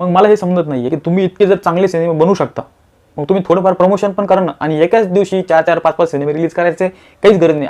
मग मला हे समजत नाहीये की तुम्ही इतके जर चांगले सिनेमे बनवू शकता मग तुम्ही थोडंफार प्रमोशन पण करा ना. आणि एकाच दिवशी चार चार पाच पाच सिनेमे रिलीज करायचे काहीच गरज नाही.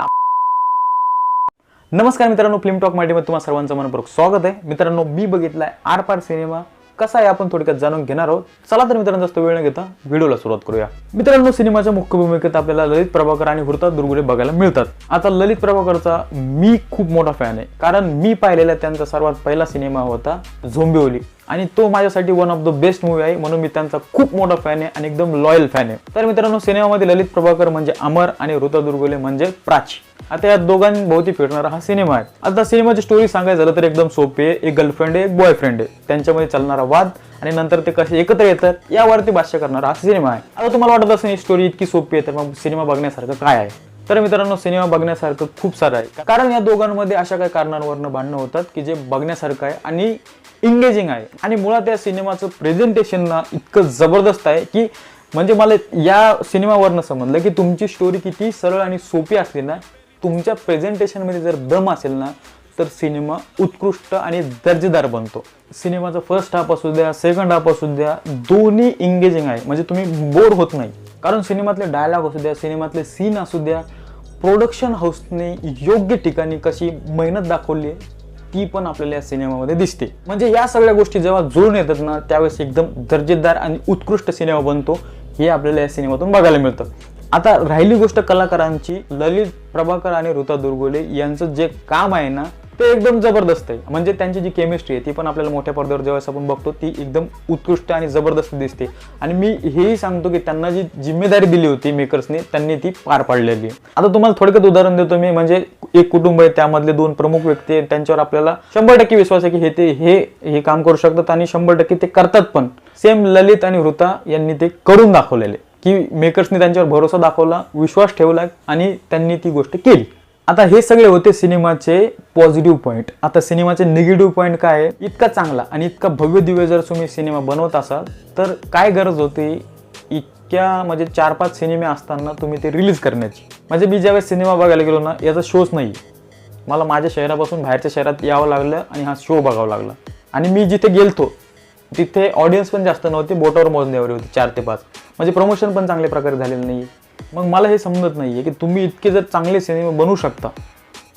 नमस्कार मित्रांनो फिल्म टॉक माहितीमध्ये तुम्हाला सर्वांचं मनपूर्वक स्वागत आहे. मित्रांनो मी बघितलाय आर पार सिनेमा. कसा आहे आपण थोडक्यात जाणून घेणार आहोत. चला तर मित्रांनो जास्त वेळ न घेता व्हिडिओला सुरुवात करूया. मित्रांनो सिनेमाच्या मुख्य भूमिकेत आपल्याला ललित प्रभाकर आणि वृता दुर्गुडे बघायला मिळतात. आता ललित प्रभाकरचा मी खूप मोठा फॅन आहे. कारण मी पाहिलेला त्यांचा सर्वात पहिला सिनेमा होता झोंबिवली. आणि तो माझ्यासाठी one of the best movie आहे म्हणून मी त्यांचा खूप मोठा फॅन आहे आणि एकदम लॉयल फॅन आहे. तर मित्रांनो सिनेमामध्ये ललित प्रभाकर म्हणजे अमर आणि ऋता दुर्गुले म्हणजे प्राची. आता या दोघांभोवती फिरणारा हा सिनेमा आहे. आता सिनेमाची स्टोरी सांगायचं झालं तर एकदम सोपी आहे. एक गर्लफ्रेंड आहे एक बॉयफ्रेंड आहे. त्यांच्यामध्ये चालणारा वाद आणि नंतर ते कसे एकत्र येतात यावरती भाष्य करणारा हा सिनेमा आहे. आता तुम्हाला वाटत असेल ही स्टोरी इतकी सोपी आहे तर मग सिनेमा बघण्यासारखं काय आहे? तर मित्रांनो सिनेमा बघण्यासारखं खूप सारं आहे. कारण या दोघांमध्ये अशा काही कारणांवरनं भांडणं होतात की जे बघण्यासारखं आहे आणि इंगेजिंग आहे. आणि मुळात या सिनेमाचं प्रेझेंटेशन ना इतकं जबरदस्त आहे की म्हणजे मला या सिनेमावरनं समजलं की तुमची स्टोरी किती सरळ आणि सोपी असली ना तुमच्या प्रेझेंटेशनमध्ये जर दम असेल ना तर सिनेमा उत्कृष्ट आणि दर्जेदार बनतो. सिनेमाचा फर्स्ट हाफ असू द्या सेकंड हाफ असू द्या दोन्ही इंगेजिंग आहे. म्हणजे तुम्ही बोर होत नाही. कारण सिनेमातले डायलॉग असू द्या सिनेमातले सीन असू द्या प्रोडक्शन हाऊसने योग्य ठिकाणी कशी मेहनत दाखवली आहे ती पण आपल्याला या सिनेमामध्ये दिसते. म्हणजे या सगळ्या गोष्टी जेव्हा जुळून येतात ना त्यावेळेस एकदम दर्जेदार आणि उत्कृष्ट सिनेमा बनतो हे आपल्याला या सिनेमातून बघायला मिळतं. आता राहिली गोष्ट कलाकारांची ललित प्रभाकर आणि ऋता दुर्गोले यांचं जे काम आहे ना ते एकदम जबरदस्त आहे. म्हणजे त्यांची जी केमिस्ट्री आहे ती पण आपल्याला मोठ्या पडद्यावर ज्यावेळेस आपण बघतो ती एकदम उत्कृष्ट आणि जबरदस्त दिसते. आणि मी हेही सांगतो की त्यांना जी जिम्मेदारी दिली होती मेकर्सने त्यांनी ती पार पाडलेली आहे. आता तुम्हाला थोडक्यात उदाहरण देतो मी म्हणजे एक कुटुंब आहे त्यामधले दोन प्रमुख व्यक्ती आहेत त्यांच्यावर आपल्याला शंभर टक्के विश्वास आहे की हे ते हे हे काम करू शकतात आणि शंभर टक्के ते करतात पण. सेम ललित आणि वृता यांनी ते करून दाखवलेले. की मेकर्सने त्यांच्यावर भरोसा दाखवला विश्वास ठेवला आणि त्यांनी ती गोष्ट केली. आता हे सगळे होते सिनेमाचे पॉझिटिव्ह पॉईंट आता सिनेमाचे निगेटिव्ह पॉईंट काय आहे? इतका चांगला आणि इतका भव्य दिव्य जर तुम्ही सिनेमा बनवत असाल तर काय गरज होती इतक्या म्हणजे चार पाच सिनेमे असताना तुम्ही ते रिलीज करण्याची. म्हणजे मी ज्यावेळेस सिनेमा बघायला गेलो ना याचा शोच नाही. मला माझ्या शहरापासून बाहेरच्या शहरात यावं लागलं आणि हा शो बघावा लागला. आणि मी जिथे गेलतो तिथे ऑडियन्स पण जास्त नव्हती बोटावर मोजण्यावर होती चार ते पाच. म्हणजे प्रमोशन पण चांगल्या प्रकारे झालेलं नाही मग मला हे समजत नाही आहे की तुम्ही इतके जर चांगले सिनेमे बनवू शकता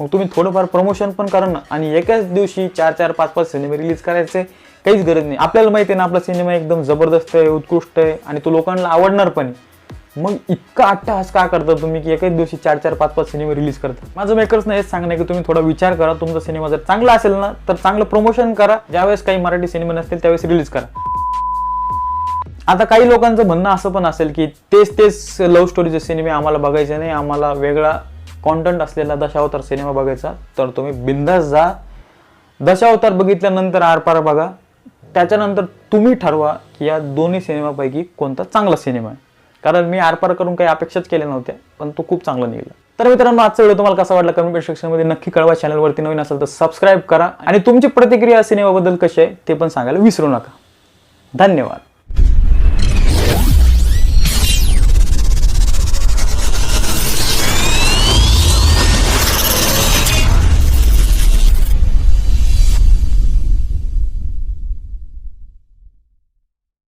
मग तुम्ही थोडंफार प्रमोशन पण करा ना. आणि एकाच दिवशी चार चार पाच पाच सिनेमे रिलीज करायचे काहीच गरज नाही. आपल्याला माहिती आहे ना आपला सिनेमा एकदम जबरदस्त आहे उत्कृष्ट आहे आणि तो लोकांना आवडणार पण आहे. मग इतका अट्टहास का करता तुम्ही की एकाच दिवशी चार चार पाच पाच सिनेमे रिलीज करता? माझं मेकर्सनं हेच सांगणं की तुम्ही थोडा विचार करा. तुमचा सिनेमा जर चांगला असेल ना तर चांगलं प्रमोशन करा. ज्यावेळेस काही मराठी सिनेमा नसतील त्यावेळेस रिलीज करा. आता काही लोकांचं म्हणणं असं पण असेल की तेच तेच लव्ह स्टोरीचे सिनेमे आम्हाला बघायचे नाही आम्हाला वेगळा कॉन्टेंट असलेला दशावतार सिनेमा बघायचा. तर तुम्ही बिंदास जा. दशावतार बघितल्यानंतर आरपार बघा. त्याच्यानंतर तुम्ही ठरवा की या दोन्ही सिनेमापैकी कोणता चांगला सिनेमा आहे. कारण मी आरपार करून काही अपेक्षाच केल्या नव्हत्या पण तो खूप चांगला निघाला. तर मित्रांनो आजचा व्हिडिओ तुम्हाला कसा वाटला कमेंट सेक्शनमध्ये नक्की कळवा. चॅनलवरती नवीन असेल तर सबस्क्राईब करा. आणि तुमची प्रतिक्रिया सिनेमाबद्दल कशी आहे ते पण सांगायला विसरू नका. धन्यवाद.